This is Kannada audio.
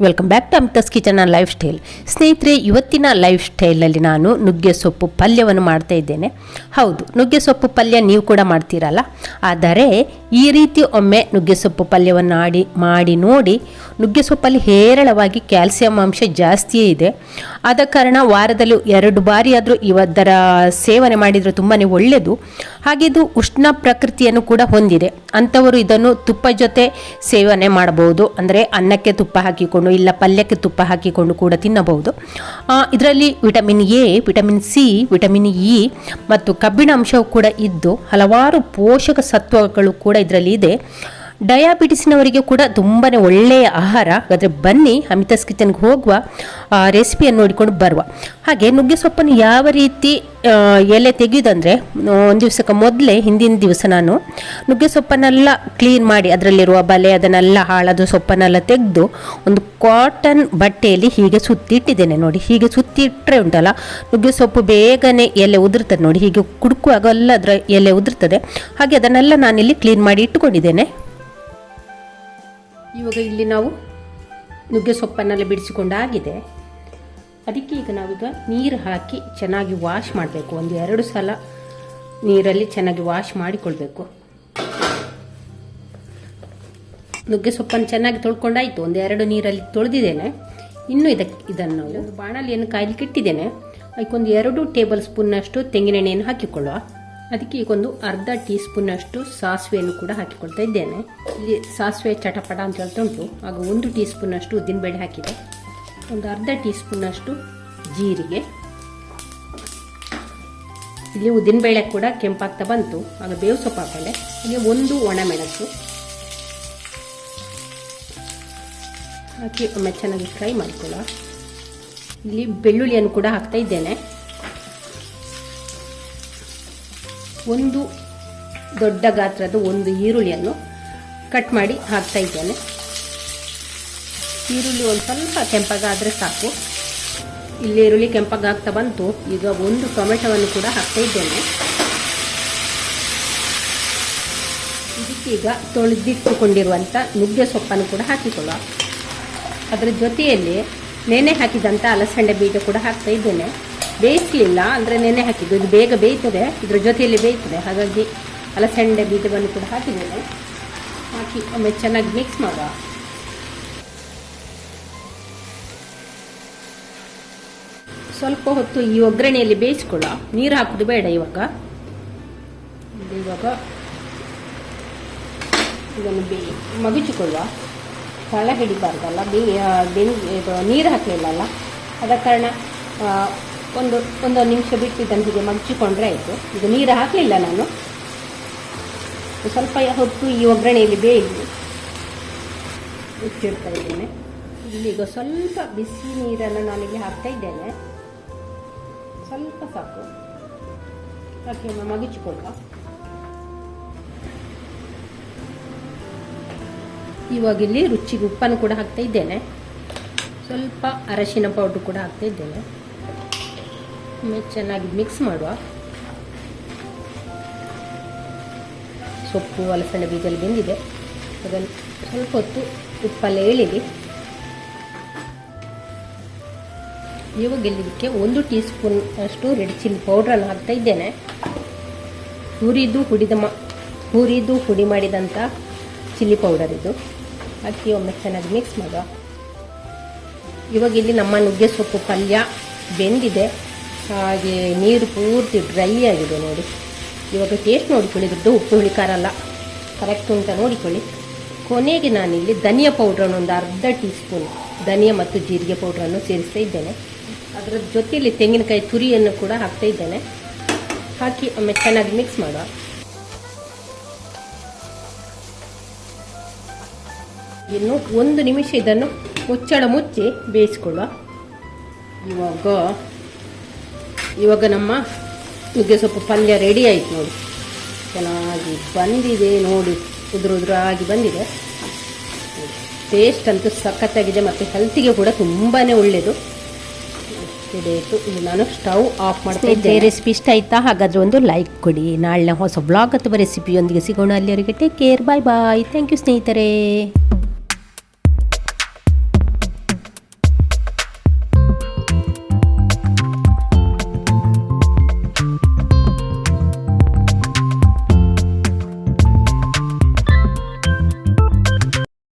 Welcome back to Amita's kitchen and lifestyle ಸ್ನೇಹಿತರೆ, ಇವತ್ತಿನ ಲೈಫ್ ಸ್ಟೈಲಲ್ಲಿ ನಾನು ನುಗ್ಗೆ ಸೊಪ್ಪು ಪಲ್ಯವನ್ನು ಮಾಡ್ತಾ ಇದ್ದೇನೆ. ಹೌದು, ನುಗ್ಗೆ ಸೊಪ್ಪು ಪಲ್ಯ ನೀವು ಕೂಡ ಮಾಡ್ತೀರಲ್ಲ? ಆದರೆ, ಈ ರೀತಿ ಒಮ್ಮೆ ನುಗ್ಗೆ ಸೊಪ್ಪು ಪಲ್ಯವನ್ನು ಆಡಿ, ಮಾಡಿ ನೋಡಿ, ನುಗ್ಗೆ ಸೊಪ್ಪಲ್ಲಿ ಹೇರಳವಾಗಿ ಕ್ಯಾಲ್ಸಿಯಂ ಅಂಶ ಜಾಸ್ತಿಯೇ ಇದೆ. ಆದ ಕಾರಣ ವಾರದಲ್ಲಿ ಎರಡು ಬಾರಿ ಆದರೂ ಇವದರ ಸೇವನೆ ಮಾಡಿದರೆ ತುಂಬಾ ಒಳ್ಳೆಯದು. ಹಾಗೆ ಇದು ಉಷ್ಣ ಪ್ರಕೃತಿಯನ್ನು ಕೂಡ ಹೊಂದಿದೆ. ಅಂಥವರು ಇದನ್ನು ತುಪ್ಪ ಜೊತೆ ಸೇವನೆ ಮಾಡಬಹುದು. ಅಂದರೆ ಅನ್ನಕ್ಕೆ ತುಪ್ಪ ಹಾಕಿಕೊಂಡು ಇಲ್ಲ ಪಲ್ಯಕ್ಕೆ ತುಪ್ಪ ಹಾಕಿಕೊಂಡು ಕೂಡ ತಿನ್ನಬಹುದು. ಇದರಲ್ಲಿ vitamin A, vitamin C, vitamin E ಮತ್ತು ಕಬ್ಬಿಣ ಅಂಶವು ಕೂಡ ಇದ್ದು ಹಲವಾರು ಪೋಷಕ ಸತ್ವಗಳು ಕೂಡ ಇದರಲ್ಲಿ ಇದೆ. ಡಯಾಬಿಟಿಸ್ನವರಿಗೆ ಕೂಡ ತುಂಬಾ ಒಳ್ಳೆಯ ಆಹಾರ. ಹಾಗಾದರೆ ಬನ್ನಿ ಅಮಿತಾಸ್ ಕಿಚನ್ಗೆ ಹೋಗುವ ರೆಸಿಪಿಯನ್ನು ನೋಡಿಕೊಂಡು ಬರುವ. ಹಾಗೆ ನುಗ್ಗೆ ಸೊಪ್ಪನ್ನು ಯಾವ ರೀತಿ ಎಲೆ ತೆಗೆಯೋದಂದರೆ ಒಂದು ದಿವಸಕ್ಕೆ ಮೊದಲೇ ಹಿಂದಿನ ದಿವಸ ನಾನು ನುಗ್ಗೆ ಸೊಪ್ಪನ್ನೆಲ್ಲ ಕ್ಲೀನ್ ಮಾಡಿ ಅದರಲ್ಲಿರುವ ಬಲೆ ಅದನ್ನೆಲ್ಲ ಹಾಳಾದ ಸೊಪ್ಪನ್ನೆಲ್ಲ ತೆಗೆದು ಒಂದು ಕಾಟನ್ ಬಟ್ಟೆಯಲ್ಲಿ ಹೀಗೆ ಸುತ್ತಿ ಇಟ್ಟಿದ್ದೇನೆ ನೋಡಿ. ಹೀಗೆ ಸುತ್ತಿ ಇಟ್ಟರೆ ಉಂಟಲ್ಲ ನುಗ್ಗೆ ಸೊಪ್ಪು ಬೇಗನೆ ಎಲೆ ಉದುರ್ತದೆ ನೋಡಿ. ಹೀಗೆ ಕುಡುಕುವಾಗ ಎಲ್ಲ ಅದರ ಎಲೆ ಉದುರ್ತದೆ. ಹಾಗೆ ಅದನ್ನೆಲ್ಲ ನಾನಿಲ್ಲಿ ಕ್ಲೀನ್ ಮಾಡಿ ಇಟ್ಟುಕೊಂಡಿದ್ದೇನೆ. ಇವಾಗ ಇಲ್ಲಿ ನಾವು ನುಗ್ಗೆ ಸೊಪ್ಪನ್ನೆಲ್ಲ ಬಿಡಿಸಿಕೊಂಡಾಗಿದೆ. ಅದಕ್ಕೆ ಈಗ ನಾವೀಗ ನೀರು ಹಾಕಿ ಚೆನ್ನಾಗಿ ವಾಶ್ ಮಾಡಬೇಕು. ಒಂದು ಎರಡು ಸಲ ನೀರಲ್ಲಿ ಚೆನ್ನಾಗಿ ವಾಶ್ ಮಾಡಿಕೊಳ್ಬೇಕು. ನುಗ್ಗೆ ಸೊಪ್ಪನ್ನು ಚೆನ್ನಾಗಿ ತೊಳ್ಕೊಂಡಾಯಿತು. ಒಂದು ಎರಡು ನೀರಲ್ಲಿ ತೊಳೆದಿದ್ದೇನೆ. ಇನ್ನೂ ಇದಕ್ಕೆ ಇದನ್ನು ನಾವು ಬಾಣಲಿಯನ್ನು ಕಾಯ್ಲಿಕ್ಕೆ ಇಟ್ಟಿದ್ದೇನೆ. ಅದಕ್ಕೊಂದು ಎರಡು ಟೇಬಲ್ ಸ್ಪೂನ್ನಷ್ಟು ತೆಂಗಿನೆಣ್ಣೆಯನ್ನು ಹಾಕಿಕೊಳ್ಳುವ. ಅದಕ್ಕೆ ಈಗ ಒಂದು ಅರ್ಧ ಟೀ ಸ್ಪೂನ್ನಷ್ಟು ಸಾಸಿವೆಯನ್ನು ಕೂಡ ಹಾಕಿಕೊಳ್ತಾ ಇದ್ದೇನೆ. ಇಲ್ಲಿ ಸಾಸಿವೆ ಚಟಪಟ ಅಂತ ಹೇಳ್ತಾ ಉಂಟು ಆಗ ಒಂದು ಟೀ ಸ್ಪೂನ್ನಷ್ಟು ಉದ್ದಿನಬೇಳೆ ಹಾಕಿದೆ. ಒಂದು ಅರ್ಧ ಟೀ ಸ್ಪೂನ್ನಷ್ಟು ಜೀರಿಗೆ. ಇಲ್ಲಿ ಉದ್ದಿನಬೇಳೆ ಕೂಡ ಕೆಂಪಾಗ್ತಾ ಬಂತು. ಆಗ ಬೇವು ಸೊಪ್ಪು ಹಾಕೊಂಡೆ ಹಾಗೆ ಒಂದು ಒಣಮೆಣಸು. ಹಾಕಿ ಒಮ್ಮೆ ಚೆನ್ನಾಗಿ ಫ್ರೈ ಮಾಡ್ಕೊಳ್ಳೋ ಇಲ್ಲಿ ಬೆಳ್ಳುಳ್ಳಿಯನ್ನು ಕೂಡ ಹಾಕ್ತಾ ಇದ್ದೇನೆ. ಒಂದು ದೊಡ್ಡ ಗಾತ್ರದ ಒಂದು ಈರುಳ್ಳಿಯನ್ನು ಕಟ್ ಮಾಡಿ ಹಾಕ್ತಾ ಇದ್ದೇನೆ. ಈರುಳ್ಳಿ ಒಂದು ಸ್ವಲ್ಪ ಕೆಂಪಗಾದರೆ ಸಾಕು. ಇಲ್ಲಿ ಈರುಳ್ಳಿ ಕೆಂಪಗಾಗ್ತಾ ಬಂತು. ಈಗ ಒಂದು ಟೊಮೆಟೊವನ್ನು ಕೂಡ ಹಾಕ್ತಾ ಇದ್ದೇನೆ. ಇದಕ್ಕೀಗ ತೊಳೆದಿಟ್ಟುಕೊಂಡಿರುವಂಥ ನುಗ್ಗೆ ಸೊಪ್ಪನ್ನು ಕೂಡ ಹಾಕಿಕೊಳ್ಳುವ ಅದರ ಜೊತೆಯಲ್ಲಿ ನೆನೆ ಹಾಕಿದಂಥ ಅಲಸಂಡೆ ಬೀಜ ಕೂಡ ಹಾಕ್ತಾ ಇದ್ದೇನೆ. ಬೇಯಿಸಲಿಲ್ಲ ಅಂದರೆ ನೆನೆ ಹಾಕಿದ್ದು. ಇದು ಬೇಗ ಬೇಯ್ತದೆ, ಇದರ ಜೊತೆಯಲ್ಲಿ ಬೇಯ್ತದೆ. ಹಾಗಾಗಿ ಅಲಸಂಡೆ ಬೀಜವನ್ನು ಕೂಡ ಹಾಕಿದ್ದೇನೆ. ಹಾಕಿ ಒಮ್ಮೆ ಚೆನ್ನಾಗಿ ಮಿಕ್ಸ್ ಮಾಡುವ. ಸ್ವಲ್ಪ ಹೊತ್ತು ಈ ಒಗ್ಗರಣೆಯಲ್ಲಿ ಬೇಯಿಸ್ಕೊಳ್ಳ ನೀರು ಹಾಕೋದು ಬೇಡ ಇವಾಗ. ಇವಾಗ ಇದನ್ನು ಬೇ, ಮಗುಚಿಕೊಳ್ಳುವ. ತಳ ಹಿಡಿಬಾರ್ದಲ್ಲ ಬೇ ಬೆನ್ ಇದು ನೀರು ಹಾಕಲಿಲ್ಲಲ್ಲ ಆದ ಕಾರಣ ಒಂದು ಒಂದು ನಿಮಿಷ ಬಿಟ್ಟು ಹೀಗೆ ಮಗ್ಚಿಕೊಂಡ್ರೆ ಆಯಿತು. ಈಗ ನೀರು ಹಾಕಲಿಲ್ಲ ನಾನು. ಸ್ವಲ್ಪ ಹೊತ್ತು ಈ ಒಗ್ಗರಣೆಯಲ್ಲಿ ಬೇಯಿಸಿ ಮುಚ್ಚಿಡ್ತಾ ಇದ್ದೇನೆ. ಇಲ್ಲಿಗ ಸ್ವಲ್ಪ ಬಿಸಿ ನೀರನ್ನು ನಾನಿಗೆ ಹಾಕ್ತಾ ಇದ್ದೇನೆ. ಸ್ವಲ್ಪ ಸಾಕು. ಒಮ್ಮೆ ಮಗಿಚಿಕೊಳ್ಳುವ. ಇವಾಗ ಇಲ್ಲಿ ರುಚಿಗೆ ಉಪ್ಪನ್ನು ಕೂಡ ಹಾಕ್ತಾ ಇದ್ದೇನೆ. ಸ್ವಲ್ಪ ಅರಶಿನ ಪೌಡ್ರ್ ಕೂಡ ಹಾಕ್ತಾ ಇದ್ದೇನೆ. ಚೆನ್ನಾಗಿ ಮಿಕ್ಸ್ ಮಾಡುವ. ಸೊಪ್ಪು, ಅಲಸಂಡೆ ಬೀಜಲ್ಲಿ ಬೆಂದಿದೆ. ಅದನ್ನು ಸ್ವಲ್ಪ ಹೊತ್ತು ಉಪ್ಪಲ್ಲಿ ಎಳಿಲಿ. ಇವಾಗ ಇದಕ್ಕೆ ಒಂದು ಟೀ ಸ್ಪೂನ್ ಅಷ್ಟು ರೆಡ್ ಚಿಲ್ಲಿ ಪೌಡ್ರನ್ನು ಹಾಕ್ತಾ ಇದ್ದೇನೆ. ಹುರಿದು ಹುಡಿದ ಮ, ಹುರಿದು ಹುಡಿ ಮಾಡಿದಂಥ ಚಿಲ್ಲಿ ಪೌಡರ್ ಇದು. ಅಕ್ಕಿ ಒಮ್ಮೆ ಚೆನ್ನಾಗಿ ಮಿಕ್ಸ್ ಮಾಡುವ. ಇವಾಗ ಇಲ್ಲಿ ನಮ್ಮ ನುಗ್ಗೆ ಸೊಪ್ಪು ಪಲ್ಯ ಬೆಂದಿದೆ. ಹಾಗೆ ನೀರು ಪೂರ್ತಿ ಡ್ರೈ ಆಗಿದೆ ನೋಡಿ. ಇವಾಗ ಟೇಸ್ಟ್ ನೋಡಿಕೊಳ್ಳಿ, ದೊಡ್ಡ ಉಪ್ಪು ಹುಳಿ ಖಾರ ಕರೆಕ್ಟ್ ಅಂತ ನೋಡಿಕೊಳ್ಳಿ. ಕೊನೆಗೆ ನಾನಿಲ್ಲಿ ಧನಿಯಾ ಪೌಡ್ರನ್ನು ಒಂದು ಅರ್ಧ ಟೀ ಸ್ಪೂನ್ ಧನಿಯಾ ಮತ್ತು ಜೀರಿಗೆ ಪೌಡ್ರನ್ನು ಸೇರಿಸ್ತಾ ಇದ್ದೇನೆ. ಅದರ ಜೊತೆಯಲ್ಲಿ ತೆಂಗಿನಕಾಯಿ ತುರಿಯನ್ನು ಕೂಡ ಹಾಕ್ತಾ ಇದ್ದೇನೆ. ಹಾಕಿ ಒಮ್ಮೆ ಚೆನ್ನಾಗಿ ಮಿಕ್ಸ್ ಮಾಡುವ. ಇನ್ನು ಒಂದು ನಿಮಿಷ ಇದನ್ನು ಮುಚ್ಚಳ ಮುಚ್ಚಿ ಬೇಯಿಸ್ಕೊಳ್ಳುವ. ಇವಾಗ ಇವಾಗ ನಮ್ಮ ನುಗ್ಗೆ ಸೊಪ್ಪು ಪಲ್ಯ ರೆಡಿ ಆಯಿತು ನೋಡಿ. ಚೆನ್ನಾಗಿ ಬಂದಿದೆ ನೋಡಿ. ಉದುರು ಉದುರಾಗಿ ಬಂದಿದೆ. ಟೇಸ್ಟ್ ಅಂತೂ ಸಖತ್ತಾಗಿದೆ ಮತ್ತು ಹೆಲ್ತಿಗೆ ಕೂಡ ತುಂಬಾ ಒಳ್ಳೆಯದು ಇದಾಯಿತು ಇಲ್ಲಿ ನಾನು ಸ್ಟವ್ ಆಫ್ ಮಾಡ್ತಾ ಇದ್ದೆ ರೆಸಿಪಿ ಇಷ್ಟ ಆಯ್ತಾ? ಹಾಗಾದ್ರೆ ಒಂದು ಲೈಕ್ ಕೊಡಿ. ನಾಳೆ ಹೊಸ ಬ್ಲಾಗ್ ಅಥವಾ ರೆಸಿಪಿಯೊಂದಿಗೆ ಸಿಗೋಣ. ಅಲ್ಲಿಯವರಿಗೆ take care bye bye thank you ಸ್ನೇಹಿತರೆ.